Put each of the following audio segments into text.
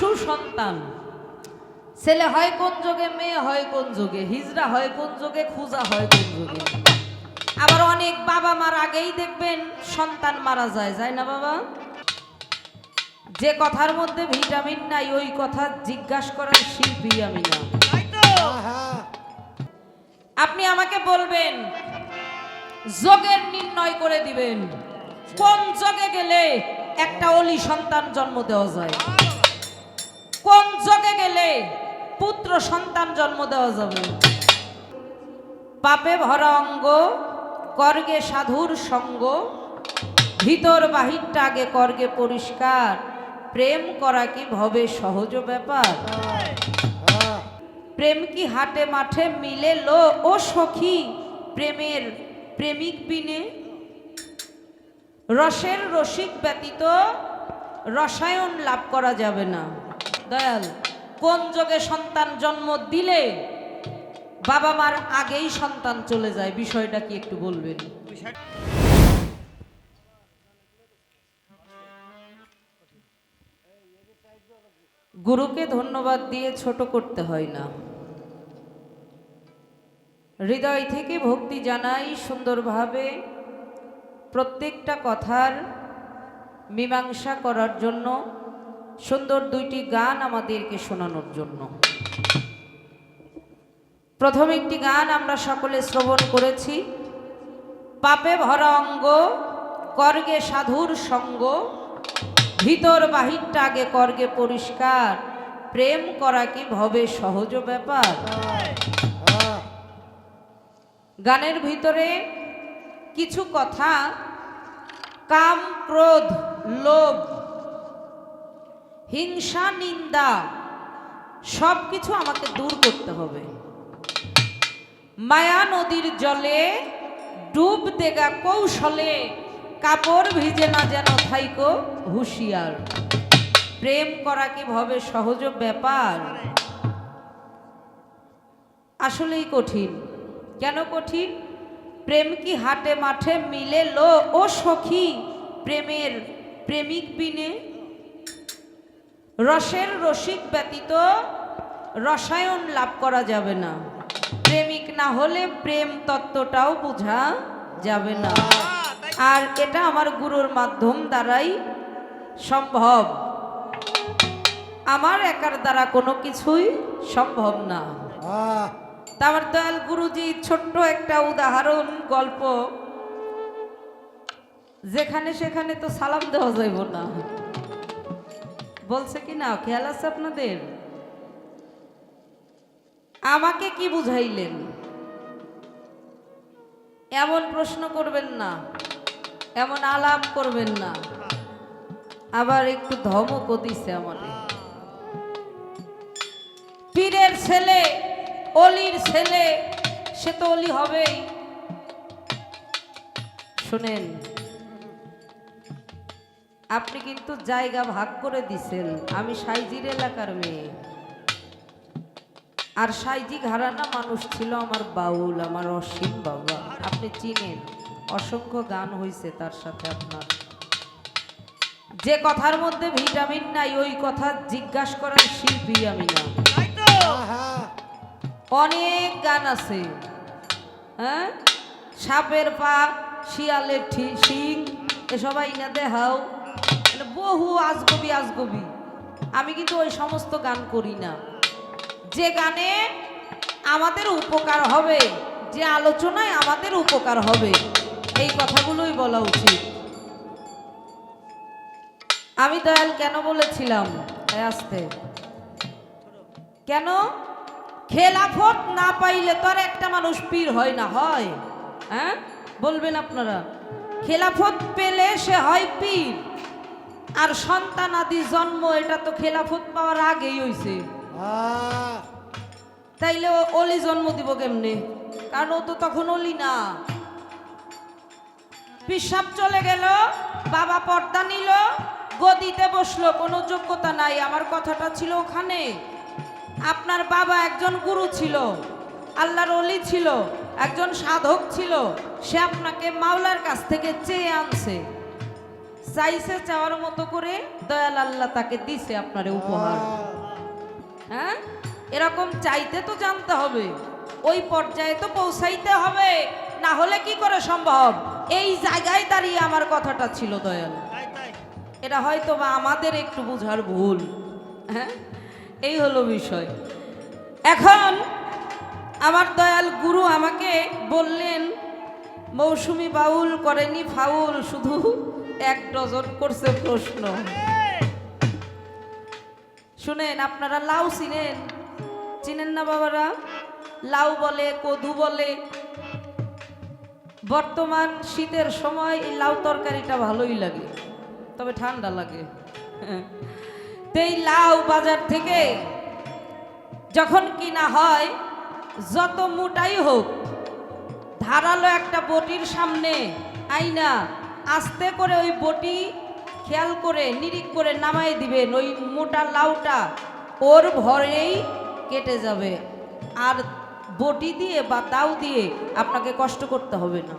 সুসন্তান। ছেলে হয় কোন যোগে, মেয়ে হয় কোন যোগে, হিজড়া হয় কোন যোগে, খুজা হয় কোন যোগে। আবার অনেক বাবা মার আগেই দেখবেন সন্তান মারা যায় যায় না বাবা? যে কথার মধ্যে ভিটামিন নাই, ওই কথা জিজ্ঞাসা করার শিল্পী আমি না। আপনি আমাকে বলবেন, যোগের নির্ণয় করে দিবেন। কোন যোগে গেলে একটা অলি সন্তান জন্ম দেওয়া যায়? কোন যোগে গেলে পুত্র সন্তান জন্ম দেওয়া যাবে? পাপে ভরা অঙ্গ করগে সাধুর সঙ্গ, ভিতর বাহিরটা আগে করগে পরিষ্কার, প্রেম করা কি ভবে সহজ ব্যাপার? প্রেম কি হাটে মাঠে মিলে লো ও সখী, প্রেমের প্রেমিক বিনে? রসের রসিক ব্যতীত রসায়ন লাভ করা যাবে না। দয়াল, কোন যোগে সন্তান জন্ম দিলে বাবা মার আগেই সন্তান চলে যায়? বিষয়টা কি একটু বলবেন? গুরুকে ধন্যবাদ দিয়ে ছোট করতে হয় না। হৃদয় থেকে ভক্তি জানাই সুন্দরভাবে প্রত্যেকটা কথার মীমাংসা করার জন্য। সুন্দর দুইটি গান আমাদেরকে শোনানোর জন্য। প্রথম একটি গান আমরা সকলে শ্রবণ করেছি। পাপে ভরা অঙ্গ কর্গে সাধুর সঙ্গ, ভিতর বাহিরটা আগে কর্গে পরিষ্কার, প্রেম করা কি ভবে সহজ ব্যাপার? গানের ভিতরে কিছু কথা, কাম, ক্রোধ, লোভ হিংসা, নিন্দা সব কিছু আমাকে দূর করতে হবে। মায়া নদীর জলে ডুব দেগা কৌশলে কাপড় ভিজে না যেন থাইকো হুঁশিয়ার। প্রেম করা কি ভবে সহজ ব্যাপার? আসলেই কঠিন। কেন কঠিন? প্রেম কি হাটে মাঠে মিলে লো ও সখী? প্রেমের প্রেমিক বিনে রসের রসিক ব্যতীত রসায়ন লাভ করা যাবে না। প্রেমিক না হলে প্রেম তত্ত্বটাও বোঝা যাবে না। আর এটা আমার গুরুর মাধ্যম দ্বারাই সম্ভব। আমার একার দ্বারা কোনো কিছুই সম্ভব না। তারপর দয়াল গুরুজি ছোট্ট একটা উদাহরণ গল্প। যেখানে সেখানে তো সালাম দেওয়া যাইব না। বলছে কি না, খেয়াল আছে আপনাদের? আমাকে কি বুঝাইলেন? এমন প্রশ্ন করবেন না, এমন আলাপ করবেন না। আবার একটু ধমকও দিছে আমাদের। পীরের ছেলে, অলির ছেলে, সে তো অলি হবেই। শুনেন আপনি কিন্তু জায়গা ভাগ করে দিছেন। আমি সাইজির এলাকার মেয়ে। আর সাইজি ঘরানা মানুষ ছিল আমার বাউল, আমার অসীম বাবা। আপনি চিনেন, অসংখ্য গান হয়েছে তার সাথে আপনার। যে কথার মধ্যে ভিটামিন নাই, ওই কথা জিজ্ঞাসা করার শিল্পী আমি না। অনেক গান আছে। হ্যাঁ? সাপের পা, শিয়ালের ঠি- শিং এসবাই না দেখাও। মানে বহু আজগবি আজগবি। আমি কিন্তু ওই সমস্ত গান করি না। যে গানে আমাদের উপকার হবে, যে আলোচনায় আমাদের উপকার হবে, এই কথাগুলোই বলা উচিত। আমি দয়াল কেন বলেছিলাম? আসতে। কেন? খেলাফত না পাইলে তো আর একটা মানুষ পীর হয় না, হয়। হ্যাঁ? বলবেন আপনারা। খেলাফত পেলে সে হয় পীর। আর সন্তান আদি জন্ম এটা তো খেলাফত পাওয়ার আগেই হইছে। তাইলে অলি জন্ম দিব কেমনে? কারণ ও তো তখন অলি না। পিসাব চলে গেল বাবা পর্দা নিল গদিতে বসল কোনো যোগ্যতা নাই আমার কথাটা ছিল ওখানে। আপনার বাবা একজন গুরু ছিল আল্লাহর অলি ছিল একজন সাধক ছিল সে আপনাকে মাওলার কাছ থেকে চেয়ে আনছে। চাইছে চাওয়ার মতো করে দয়াল আল্লাহ তাকে দিছে আপনারে উপহার। হ্যাঁ? এরকম চাইতে তো জানতে হবে। ওই পর্যায়ে তো পৌঁছাইতে হবে। না হলে কি করে সম্ভব? এই জায়গায় দাঁড়িয়ে আমার কথাটা ছিল দয়াল। এটা হয়তো বা আমাদের একটু বোঝার ভুল। হ্যাঁ? এই হলো বিষয়। এখন আমার দয়াল গুরু আমাকে বললেন মৌসুমি বাউল করেনি ফাউল শুধু এক ডজন করছে প্রশ্ন। শুনেন, আপনারা লাউ চিনেন? চিনেন না বাবারা? লাউ বলে, কদু বলে। বর্তমান শীতের সময় এই লাউ তরকারিটা ভালোই লাগে, তবে ঠান্ডা লাগে। তো এই লাউ বাজার থেকে যখন কিনা হয়, যত মোটাই হোক, ধারালো একটা বটির সামনে আইনা আস্তে করে ওই বটি খেয়াল করে নিরিক করে নামাই দিবেন। ওই মোটা লাউটা ওর ভরেই কেটে যাবে। আর বটি দিয়ে বা দাও দিয়ে আপনাকে কষ্ট করতে হবে না।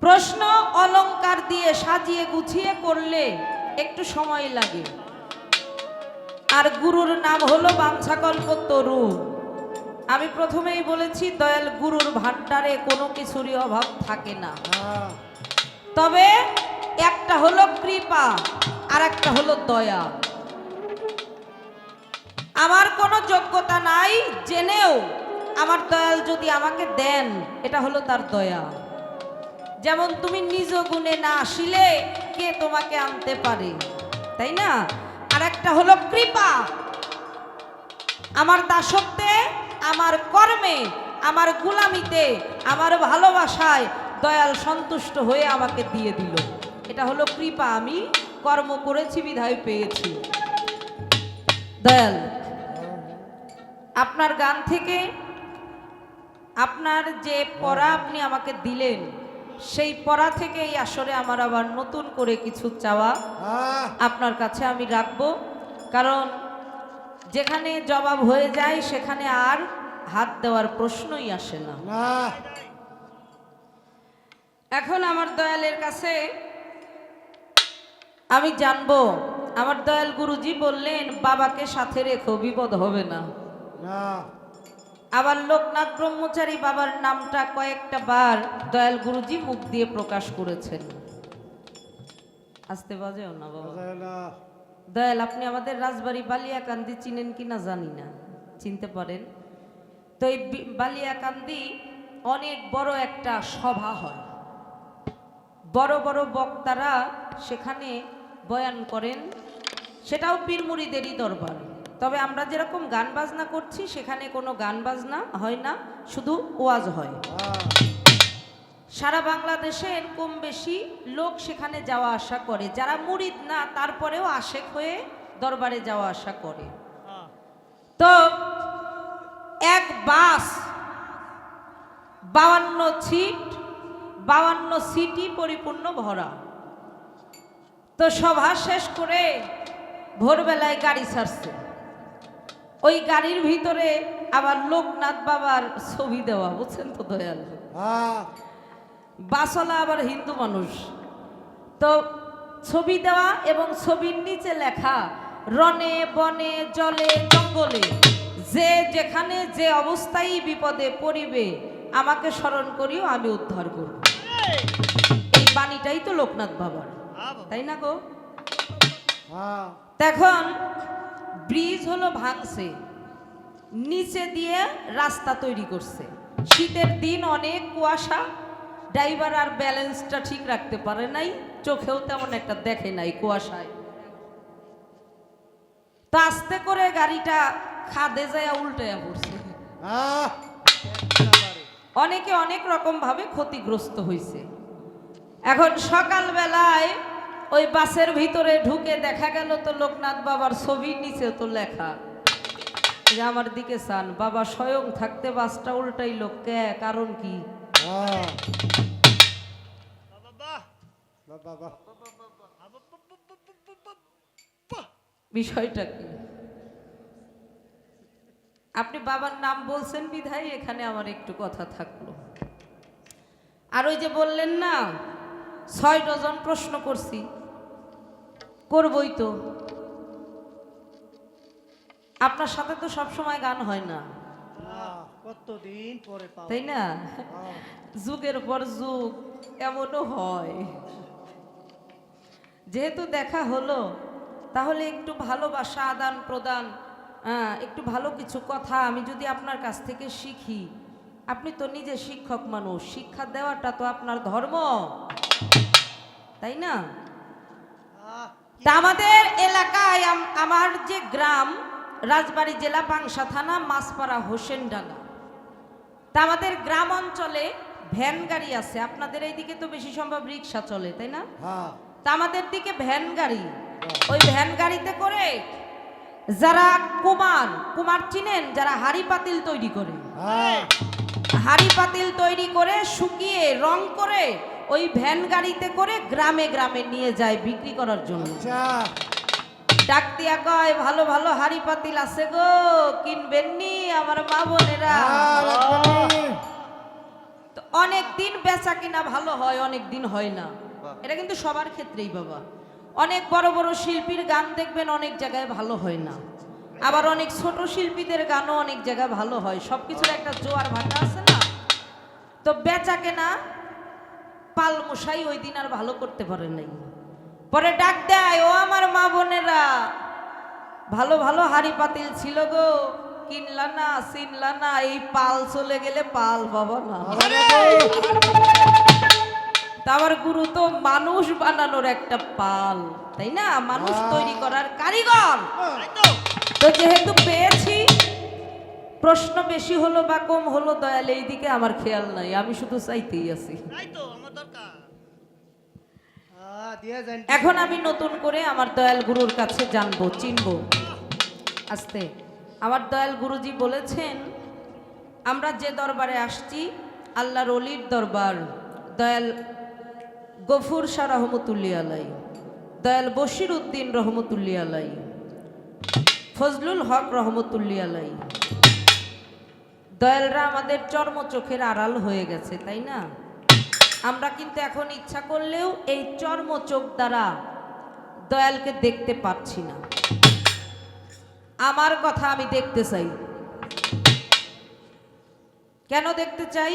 প্রশ্ন অলংকার দিয়ে সাজিয়ে গুছিয়ে করলে একটু সময় লাগে। আর গুরুর নাম হলো বাঞ্ছাকল্প তরু আমি প্রথমেই বলেছি, দয়াল গুরুর ভান্ডারে কোনো কিছুরই অভাব থাকে না। তবে একটা হলো কৃপা আর একটা হলো দয়া। আমার কোনো যোগ্যতা নাই জেনেও আমার দয়াল যদি আমাকে দেন, এটা হলো তার দয়া। যেমন তুমি নিজ গুণে না আসিলে কে তোমাকে আনতে পারে, তাই না? আর একটা হলো কৃপা। আমার দাসত্বে, আমার কর্মে, আমার গুলামিতে, আমার ভালোবাসায় দয়াল সন্তুষ্ট হয়ে আমাকে দিয়ে দিল। এটা হলো কৃপা আমি কর্ম করেছি বিধায় পেয়েছি। দয়াল আপনার গান থেকে আপনার যে পড়া আপনি আমাকে দিলেন সেই পড়া থেকে এই আসরে আমার আবার নতুন করে কিছু চাওয়া আপনার কাছে আমি রাখব। কারণ যেখানে জবাব হয়ে যায় সেখানে আর হাত দেওয়ার প্রশ্নই আসে না। এখন আমার দয়ালের কাছে আমি জানব আমার দয়াল গুরুজি বললেন বাবাকে সাথে রেখো বিপদ হবে না। আবার লোকনাথ ব্রহ্মচারী বাবার নামটা কয়েকটা বার দয়াল গুরুজি মুখ দিয়ে প্রকাশ করেছেন। আসতে বাজেও না বাবা। দয়াল আপনি আমাদের রাজবাড়ি বালিয়াকান্দি চিনেন কি না জানি না। চিনতে পারেন? তো এই বালিয়াকান্দি অনেক বড় একটা সভা হয়। বড় বড় বক্তারা সেখানে বয়ান করেন। সেটাও পীরমুড়িদেরই দরবার। তবে আমরা যেরকম গান বাজনা করছি, সেখানে কোনো গান বাজনা হয় না, শুধু ওয়াজ হয়। সারা বাংলাদেশে কম বেশি লোক সেখানে যাওয়া আসা করে। যারা মুরিদ না, তারপরেও আশেক হয়ে দরবারে যাওয়া আসা করে। তো এক বাস বাউান্ন সিট বাউান্ন সিটি পরিপূর্ণ ভরা। তো সভা শেষ করে ভোরবেলায় গাড়ি ছাড়ছে। ওই গাড়ির ভিতরে আবার লোকনাথ বাবার ছবি দেওয়া বুঝছেন তো দয়াল? বাসলা আবার হিন্দু মানুষ। তো ছবি দেওয়া এবং ছবির নিচে লেখা রনে বনে জলে জঙ্গলে যে যেখানে যে অবস্থায় বিপদে পড়িবে আমাকে স্মরণ করিও আমি উদ্ধার করব। এই বাণীটাই তো লোকনাথ বাবার, তাই না গো? তখন ব্রিজ হলো ভাঙছে, নিচে দিয়ে রাস্তা তৈরি করছে। শীতের দিন অনেক কুয়াশা, ড্রাইভার আর ব্যালেন্সটা ঠিক রাখতে পারে নাই, চোখেও তেমন একটা দেখে নাই কুয়াশায়। তো আস্তে করে গাড়িটা খাদে যায় উল্টে পড়ছে। অনেকে অনেক রকম ভাবে ক্ষতিগ্রস্ত হয়েছে এখন সকালবেলায় ওই বাসের ভিতরে ঢুকে দেখা গেল তো লোকনাথ বাবার ছবির নিচে তো লেখা। যে আমার দিকে চান, বাবা স্বয়ং থাকতে বাসটা উল্টাই লোক কে, কারণ কি? বিষয়টা কি? আপনি বাবার নাম বলছেন বিধায় এখানে আমার একটু কথা থাকল। আর ওই যে বললেন না ছয় ডজন প্রশ্ন করছি। করবই তো। আপনার সাথে তো সব সময় গান হয় না। কতদিন পরে তাই না? যুগের পর যুগ এমনও হয়। যেহেতু দেখা হলো তাহলে একটু ভালোবাসা আদান প্রদান একটু ভালো কিছু কথা আমি যদি আপনার কাছ থেকে শিখি। আপনি তো নিজে শিক্ষক মানুষ শিক্ষা দেওয়াটা তো আপনার ধর্ম। তাই না? তা আমাদের এলাকায় আমার যে গ্রাম রাজবাড়ী জেলা পাংশা থানা মাছপাড়া হোসেনডাঙ্গা। তা আমাদের গ্রাম অঞ্চলে ভ্যান গাড়ি আছে। আপনাদের এইদিকে তো বেশি সম্ভব রিক্সা চলে তাই না? হ্যাঁ। তা আমাদের দিকে ভ্যান গাড়ি। ওই ভ্যান গাড়িতে করে যারা কুমার কুমার চিনেন যারা হাড়ি পাতিল তৈরি করে। হ্যাঁ। হাড়ি পাতিল তৈরি করে শুকিয়ে রং করে ওই ভ্যান গাড়িতে করে গ্রামে গ্রামে নিয়ে যায় বিক্রি করার জন্য। আচ্ছা। ডাক দিয়া কয় ভালো ভালো হাড়ি পাতিল আছে গো কিনবেন নি আমার মা বোনেরা? হ্যাঁ, তো অনেক দিন বেচা কিনা ভালো হয় অনেক দিন হয় না। এটা কিন্তু সবার ক্ষেত্রেই বাবা। অনেক বড় বড় শিল্পীর গান দেখবেন অনেক জায়গায় ভালো হয় না। আবার অনেক ছোট শিল্পীদের গানও অনেক জায়গায় ভালো হয়। সব কিছুর একটা জোয়ার ভাটা আছে না? তো বেচা কেনা পাল মশাই ওই দিন আর ভালো করতে পারে নাই। পরে ডাক দেয়, ও আমার মা বোনেরা, ভালো ভালো হাড়ি পাতিল ছিল গো। কিনলা না চিনলা না, এই পাল চলে গেলে পাল পাবো না। তা আমার গুরু তো মানুষ বানানোর একটা পাল তাই না? মানুষ তৈরি করার কারিগর। তো যেহেতু পেয়েছি প্রশ্ন বেশি হলো বা কম হলো দয়াল এই দিকে আমার খেয়াল নাই আমি শুধু চাইতেই আছি। এখন আমি নতুন করে আমার দয়াল গুরুর কাছে জানব চিনবো। আস্তে। আমার দয়াল গুরুজি বলেছেন আমরা যে দরবারে আসছি আল্লাহর অলির দরবার দয়াল গফুর শাহ রহমতুল্লি আলাই, দয়াল বশির উদ্দিন রহমতুল্লি আলাই, ফজলুল হক রহমতুল্লি আলাই। দয়ালরা আমাদের চর্ম চোখের আড়াল হয়ে গেছে, তাই না? আমরা কিন্তু এখন ইচ্ছা করলেও এই চর্ম চোখ দ্বারা দয়ালকে দেখতে পাচ্ছি না। আমার কথা আমি দেখতে চাই। কেন দেখতে চাই?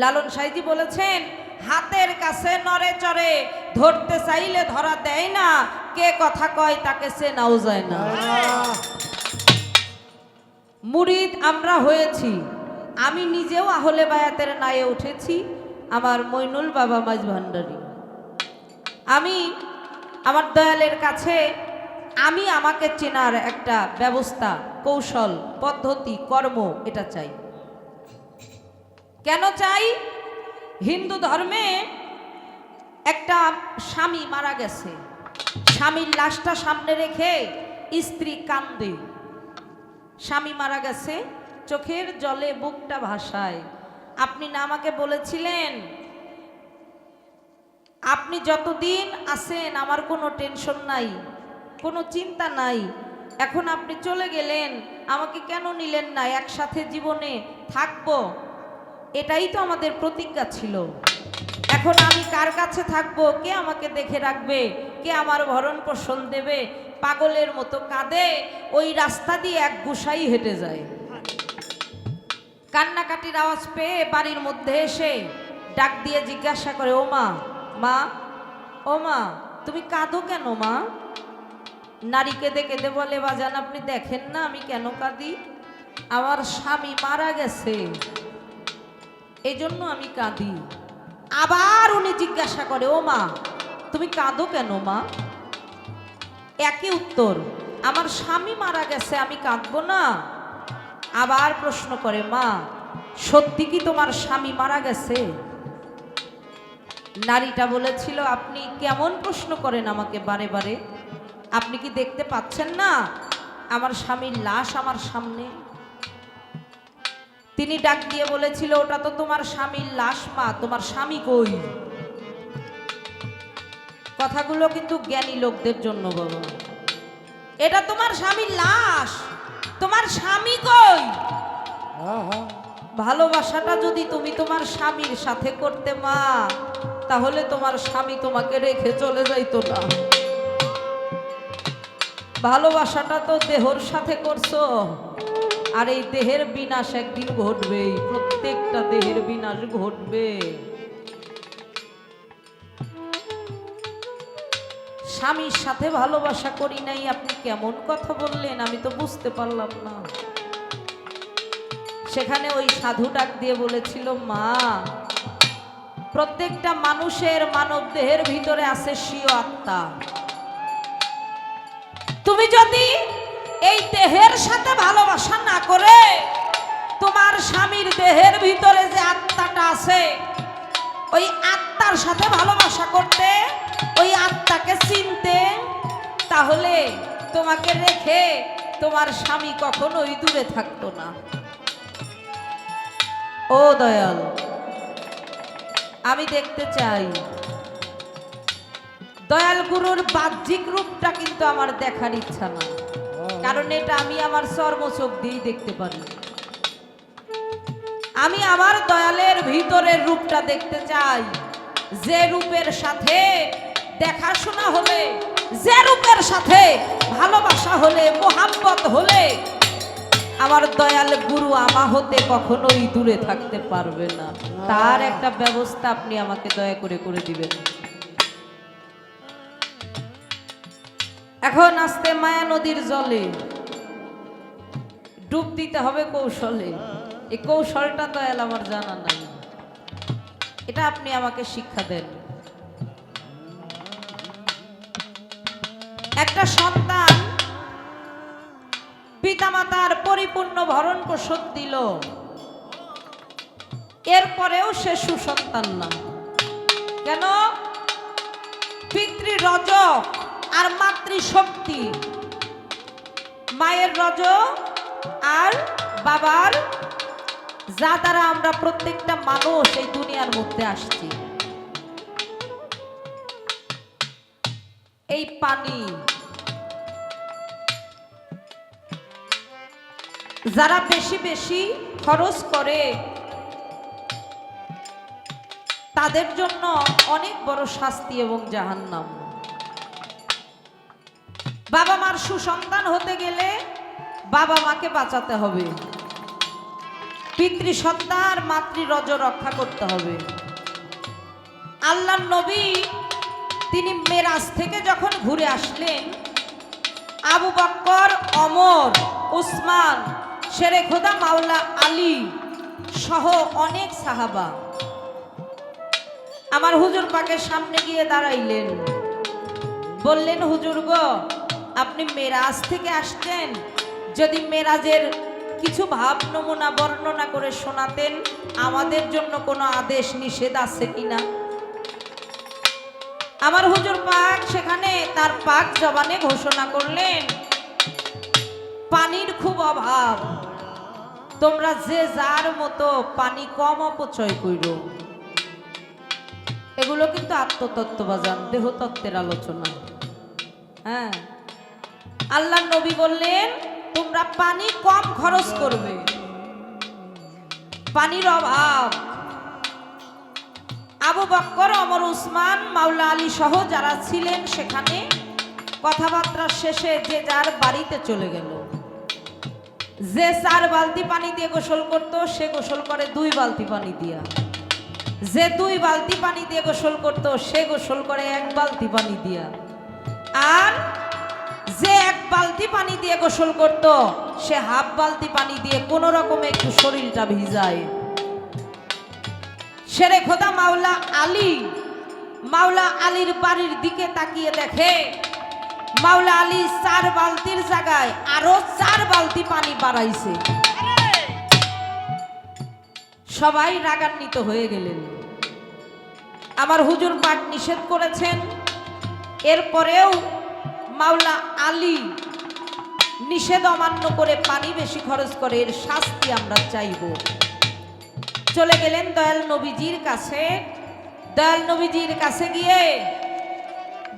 লালন সাইজি বলেছেন হাতের কাছে নড়ে চড়ে, ধরতে চাইলে ধরা দেয় না। কে কথা কয় তাকে সে নাও যায় না। মুরিদ, আমরা হয়েছি। আমি নিজেও আহলে বায়াতের নায়ে উঠেছি। আমার মইনুল বাবা মাঝ ভান্ডারী। আমি আমার দয়ালের কাছে, আমি আমাকে চেনার একটা ব্যবস্থা, কৌশল, পদ্ধতি, কর্ম এটা চাই। কেন চাই? হিন্দু ধর্মে একটা স্বামী মারা গেছে। স্বামীর লাশটা সামনে রেখে স্ত্রী কান্দে। স্বামী মারা গেছে, চোখের জলে বুকটা ভাসায়। আপনি না আমাকে বলেছিলেন, আপনি যতদিন আছেন, আমার কোনো টেনশন নাই, কোনো চিন্তা নাই। এখন আপনি চলে গেলেন, আমাকে কেন নিলেন না? একসাথে জীবনে থাকব। এটাই তো আমাদের প্রতিজ্ঞা ছিল। এখন আমি কার কাছে থাকব? কে আমাকে দেখে রাখবে? কে আমার ভরণ পোষণ দেবে? পাগলের মতো কাঁদে, ওই রাস্তা দিয়ে এক গুসাই হেঁটে যায়। কান্নাকাটির আওয়াজ পেয়ে বাড়ির মধ্যে এসে ডাক দিয়ে জিজ্ঞাসা করে, ও মা মা, ও মা, তুমি কাঁদো কেন মা? নারী কেঁদে কেঁদে বলে, বাজান, আপনি দেখেন না আমি কেন কাঁদি? আমার স্বামী মারা গেছে। এই জন্য আমি কাঁদি। আবার উনি জিজ্ঞাসা করে, ও মা, তুমি কাঁদো কেন মা? একই উত্তর, আমার স্বামী মারা গেছে, আমি কাঁদবো না। আবার প্রশ্ন করে, মা, সত্যি কি তোমার স্বামী মারা গেছে? নারীটা বলেছিল, আপনি কেমন প্রশ্ন করেন আমাকে বারে বারে। আপনি কি দেখতে পাচ্ছেন না? আমার স্বামীর লাশ আমার সামনে। তিনি ডাক দিয়ে বলেছিল, ওটা তো তোমার স্বামীর লাশ মা, তোমার স্বামী কই? কথাগুলো কিন্তু জ্ঞানী লোকদের জন্য বাবা এটা তোমার স্বামীর লাশ, তোমার স্বামী কই? ভালোবাসাটা যদি তুমি তোমার স্বামীর সাথে করতে মা, তাহলে তোমার স্বামী তোমাকে রেখে চলে যাইতো না। ভালোবাসাটা তো দেহর সাথে করছ আর এই দেহের বিনাশ একদিন ঘটবেই প্রত্যেকটা দেহের বিনাশ ঘটবে। স্বামীর সাথে ভালোবাসা করি নাই, আপনি কেমন কথা বললেন, আমি তো বুঝতে পারলাম না। সেখানে ওই সাধু ডাক দিয়ে বলেছিল, মা, প্রত্যেকটা মানুষের মানব দেহের ভিতরে আছে স্বীয় আত্মা। তুমি যদি এই দেহের সাথে ভালোবাসা না করে তোমার স্বামীর দেহের ভিতরে যে আত্মাটা আছে, ওই আত্মার সাথে ভালোবাসা করতে, ওই আত্মাকে চিনতে, তাহলে তোমাকে রেখে তোমার স্বামী কখনোই দূরে থাকতো না। ও দয়াল, আমি দেখতে চাই। দয়াল গুরুর বাহ্যিক রূপটা কিন্তু আমার দেখার ইচ্ছা না কারণ এটা আমি আমার চর্মচোখ দিয়েই দেখতে পারি। আমি আমার দয়ালের ভিতরের রূপটা দেখতে চাই। যে রূপের সাথে দেখাশোনা হলে, যে রূপের সাথে ভালোবাসা হলে মোহাম্মত হলে, আমার দয়াল গুরু আমা হতে কখনোই দূরে থাকতে পারবে না। তার একটা ব্যবস্থা আপনি আমাকে দয়া করে করে দিবেন। এখন আসতে মায়া নদীর জলে। ডুব দিতে হবে কৌশলে। এই কৌশলটা দয়াল আমার জানা নাই। এটা আপনি আমাকে শিক্ষা দেন। একটা সন্তান পিতামাতার পরিপূর্ণ ভরণ পোষণ দিল। এরপরেও সে সুসন্তান না। কেন? পিতৃ রজ আর মাতৃশক্তি। মায়ের রজ আর বাবার যা দ্বারা আমরা প্রত্যেকটা মানুষ এই দুনিয়ার মধ্যে আসছি। এই পানি। যারা বেশি বেশি খরচ করে, তাদের জন্য অনেক বড় শাস্তি এবং জাহান্নাম। বাবা মার সুসন্তান হতে গেলে বাবা মাকে বাঁচাতে হবে। পিতৃসত্তা আর মাতৃরজ রক্ষা করতে হবে। আল্লাহ নবী তিনি মেরাজ থেকে যখন ঘুরে আসলেন, আবু বক্কর, অমর, উসমান, শেরে খোদা, মাওলা আলী সহ অনেক সাহাবা আমার হুজুর পাকের সামনে গিয়ে দাঁড়াইলেন। বললেন, হুজুর গো আপনি মেরাজ থেকে আসছেন যদি মেরাজের কিছু ভাব নমুনা বর্ণনা করে শোনাতেন, আমাদের জন্য কোনো আদেশ নিষেধ আছে কিনা? আমার হুজুর পাক সেখানে তার পাক জবানে ঘোষণা করলেন, পানির খুব অভাব, তোমরা যে যার মতো পানি কম অপচয় কইর। এগুলো কিন্তু আত্মতত্ত্ব বাজান দেহতত্ত্বের আলোচনা। হ্যাঁ। আল্লাহ নবী বললেন, তোমরা পানি কম খরচ করবে। পানির অভাব। আবু বক্কর অমর উসমান, মাওলা আলী সহ যারা ছিলেন সেখানে কথাবার্তা শেষে যে যার বাড়িতে চলে গেল। যে চার বালতি পানি দিয়ে গোসল করত, সে গোসল করে দুই বালতি পানি দিয়া। যে দুই বালতি পানি দিয়ে গোসল করত, সে গোসল করে এক বালতি পানি দিয়া। আর যে এক বালতি পানি দিয়ে গোসল করত, সে হাফ বালতি পানি দিয়ে কোনো রকমে একটু শরীরটা ভিজায়। সেরে খোদা মাওলা আলী, মাওলা আলীর বাড়ির দিকে তাকিয়ে দেখে, মাওলা আলী চার বালতির জায়গায় আরও চার বালতি পানি বাড়াইছে। সবাই রাগান্বিত হয়ে গেলেন। আমার হুজুর পাঠ নিষেধ করেছেন, এরপরেও মাওলা আলী নিষেধ অমান্য করে পানি বেশি খরচ করে, এর শাস্তি আমরা চাইব। চলে গেলেন দয়াল নবীজির কাছে। দয়াল নবীজির কাছে গিয়ে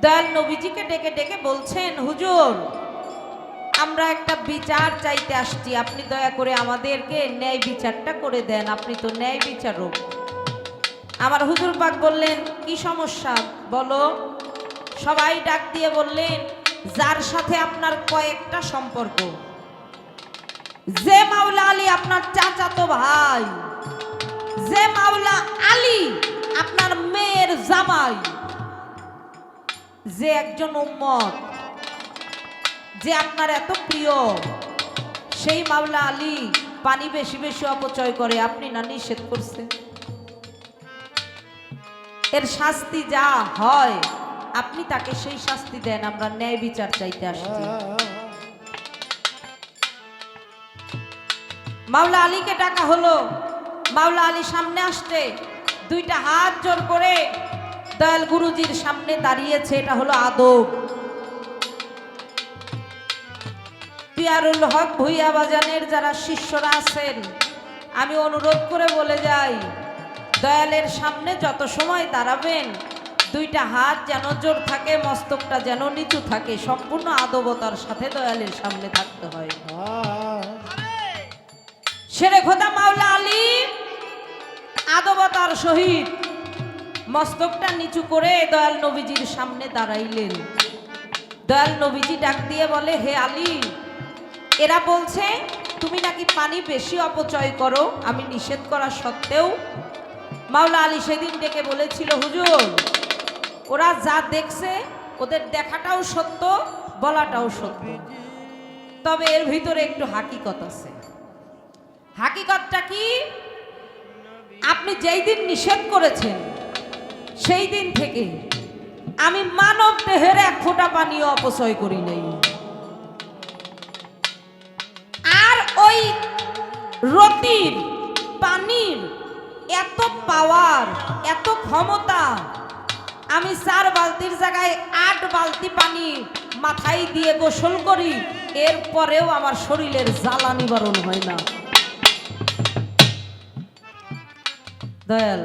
দয়াল নবীজিকে ডেকে ডেকে বলছেন, হুজুর, আমরা একটা বিচার চাইতে আসছি। আপনি দয়া করে আমাদেরকে ন্যায় বিচারটা করে দেন। আপনি তো ন্যায় বিচারক। আমার হুজুর পাক বললেন, কি সমস্যা? বলো। সবাই ডাক দিয়ে বললেন যার সাথে আপনার কয়েকটা সম্পর্ক। যে মাওলা আলী আপনার চাচাতো ভাই, যে মাওলা আলী আপনার মেয়ের জামাই, যে একজন উম্মত, যে আপনার এত প্রিয়, সেই মাওলা আলী পানি বেশি বেশি অপচয় করে, আপনি না নিষেধ করছেন? এর শাস্তি যা হয় আপনি তাকে সেই শাস্তি দেন, আমরা ন্যায় বিচার চাইতে আসছি। মাওলা আলীকে ডাকা হলো। মাওলা আলী সামনে আসতে দুইটা হাত জোর করে দয়াল গুরুজির সামনে দাঁড়িয়েছে, এটা হলো আদব। পিয়ারুল হক ভুইয়া বাজানের যারা শিষ্যরা আছেন, আমি অনুরোধ করে বলে যাই, দয়ালের সামনে যত সময় দাঁড়াবেন দুইটা হাত যেন জোর থাকে, মস্তকটা যেন নিচু থাকে। সম্পূর্ণ আদবতার সাথে দয়ালের সামনে থাকতে হয়। সেরে খোদা মাওলা আলী, আদবতার সহিত মস্তকটা নিচু করে দয়াল নবীজির সামনে দাঁড়াইলেন। দয়াল নবীজি ডাক দিয়ে বলে, হে আলী, এরা বলছে, তুমি নাকি পানি বেশি অপচয় করো? আমি নিষেধ করা সত্ত্বেও মাওলা আলী সেদিন ডেকে বলেছিল, হুজুর ওরা যা দেখছে, ওদের দেখাটাও সত্য, বলাটাও সত্য। তবে এর ভিতরে একটু হাকিকত আছে। হাকিকতটা কি? আপনি যেই দিন নিষেধ করেছেন, সেই দিন থেকে আমি মানব দেহের এক ফোঁটা পানিও অপচয় করি নাই। আর ওই রতির পানির এত পাওয়ার এত ক্ষমতা আমি চার বালতির জায়গায় আট বালতি পানি মাথায় দিয়ে গোসল করি, এরপরেও আমার শরীরের জ্বালা নিবারণ হয় না। দয়াল,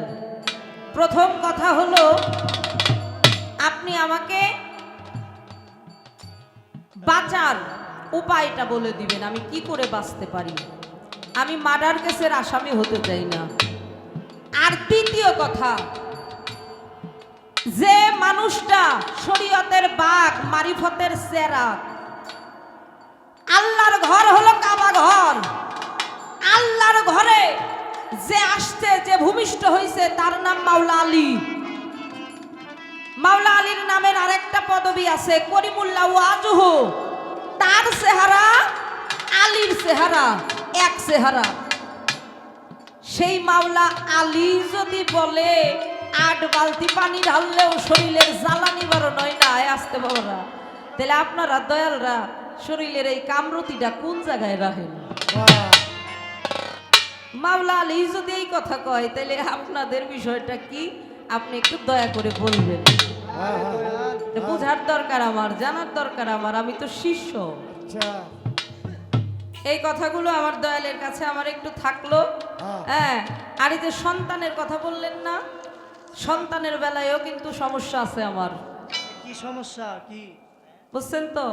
প্রথম কথা হলো, আপনি আমাকে বাঁচার উপায়টা বলে দিবেন, আমি কি করে বাঁচতে পারি? আমি মার্ডার কেসের আসামি হতে চাই না। আর দ্বিতীয় কথা যে মানুষটা শরীয়তের বাঘ, মারিফতের সেরা। আল্লাহর ঘর হলো কাবা ঘর। আল্লাহর ঘরে যে আসছে, যে ভূমিষ্ঠ হয়েছে তার নাম মাওলা আলী। মাওলা আলীর নামের আরেকটা পদবি আছে করিমুল্লাহ ওয়াজুহ। তার চেহারা আলীর চেহারা, এক চেহারা। সেই মাওলা আলী যদি বলে আট বালতি পানি ঢাললেও শরীরের জ্বালা নিবারণ হয় না আসতে বাবারা। তাহলে আপনারা দয়ালরা শরীরের এই কামরতিটা কোন জায়গায় রাখেন? মাওলা আলী যদি এই কথা কয় তাহলে আপনাদের বিষয়টা কি? আপনি একটু দয়া করে বলবেন। এটা বোঝার দরকার আমার জানার দরকার আমার আমি তো শিষ্য। এই কথাগুলো আমার দয়ালের কাছে আমার একটু থাকল। হ্যাঁ আর এই যে সন্তানের কথা বললেন না সন্তানের বেলায়ও কিন্তু সমস্যা আছে আমার। কি সমস্যা? কি? বুঝছেন তো?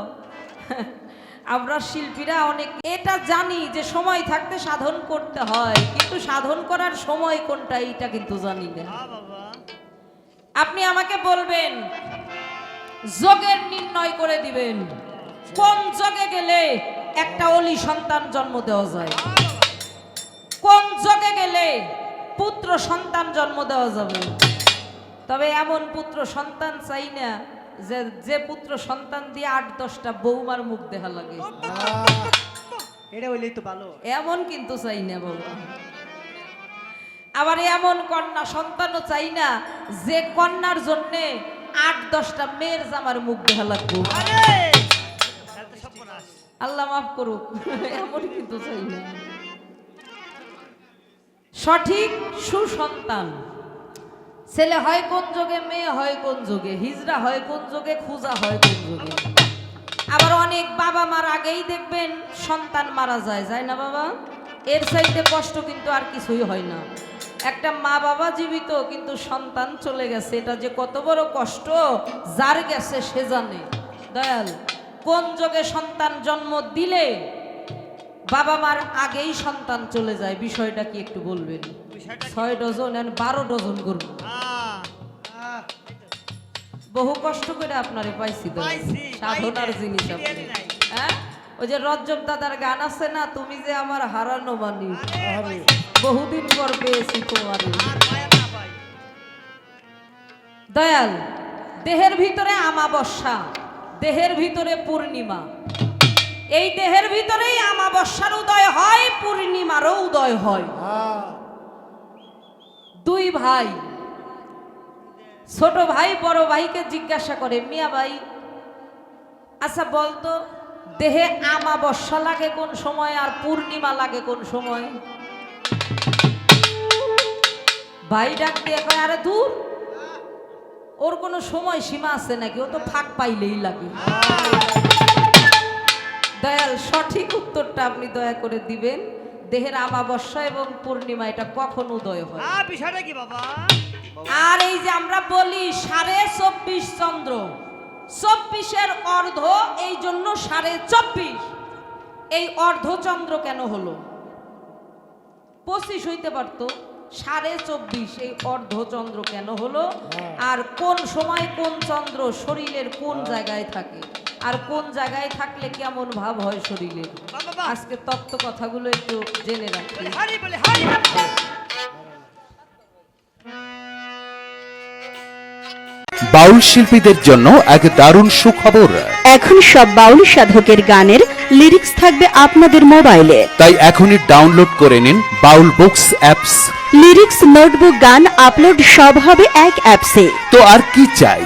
আমরা শিল্পীরা অনেক এটা জানি যে সময় থাকতে সাধন করতে হয় কিন্তু সাধন করার সময় কোনটা এইটা কিন্তু জানি না। আপনি আমাকে বলবেন যোগের নির্ণয় করে দিবেন। কোন যোগে গেলে একটা অলি সন্তান জন্ম দেওয়া যায়? কোন যোগে গেলে পুত্র সন্তান জন্ম দেওয়া যাবে? তবে এমন পুত্র সন্তান চাই না যে যে পুত্র সন্তান দিয়ে আট দশটা বৌমার মুখ দেখা লাগে। এটা হইলেই তো ভালো। এমন কিন্তু চাই না বাবা আবার এমন কন্যা সন্তানও চাই না যে কন্যার জন্যে আট দশটা মেয়ের জামার মুখ দেখা লাগবো। আল্লাহ মাফ করুক এমন কিন্তু চাই না। সঠিক সুসন্তান। ছেলে হয় কোন যোগে, মেয়ে হয় কোন যোগে, হিজড়া হয় কোন যোগে, খুজা হয় কোন যোগে। আবার অনেক বাবা মার আগেই দেখবেন সন্তান মারা যায় যায় না বাবা? এর চাইতে কষ্ট কিন্তু আর কিছুই হয় না। একটা মা বাবা জীবিত, কিন্তু সন্তান চলে গেছে, এটা যে কত বড় কষ্ট, যার গেছে সে জানে। দয়াল, কোন যোগে সন্তান জন্ম দিলে বাবা মার আগেই সন্তান চলে যায় বিষয়টা কি একটু বলবেন? ছয় ডজন আর বারো ডজন আহ, বহু কষ্ট করে আপনারে পাইছি সাধনার জিনিস আপনি হ্যাঁ? ওই যে রজ্জব দাদার গান আছে না তুমি যে আমার হারানো মানি বহুদিন পর পেয়েছি তোমারে। দয়াল দেহের ভিতরে আমাবস্যা দেহের ভিতরে পূর্ণিমা। এই দেহের ভিতরেই আমাবস্যার উদয় হয়, পূর্ণিমারও উদয় হয়। দুই ভাই, ছোট ভাই, বড় ভাইকে জিজ্ঞাসা করে, মিয়া ভাই আচ্ছা বলতো, দেহে আমাবস্যা লাগে কোন সময় আর পূর্ণিমা লাগে কোন সময়? ভাই ডাক দিয়ে কয়, আরে দূর, ওর কোনো সময় সীমা আছে নাকি? ও তো ফাঁক পাইলেই লাগে। দয়াল সঠিক উত্তরটা আপনি দয়া করে দিবেন। দেহের আমাবস্যা এবং পূর্ণিমা এটা কখন উদয় হয় বিষয়টা কি বাবা? আর এই যে আমরা বলি সাড়ে চব্বিশ চন্দ্র চব্বিশের অর্ধ এই জন্য সাড়ে চব্বিশ। এই অর্ধচন্দ্র কেন হলো? পঁচিশ হইতে পারতো সাড়ে চব্বিশ এই অর্ধচন্দ্র কেন হলো? আর কোন সময় কোন চন্দ্র শরীরের কোন জায়গায় থাকে? আর কোন জায়গায় থাকলে কেমন ভাব হয় বাবা। আজকে তত্ত্ব কথাগুলো একটু জেনে রাখি। বাউল শিল্পীদের জন্য এক দারুণ সুখবর। এখন সব বাউল সাধকের গানের লিরিক্স থাকবে আপনাদের মোবাইলে। তাই এখনই ডাউনলোড করে নিন Baul books apps. Lyrics notebook গান আপলোড সব হবে এক অ্যাপসে। তো আর কি চাই?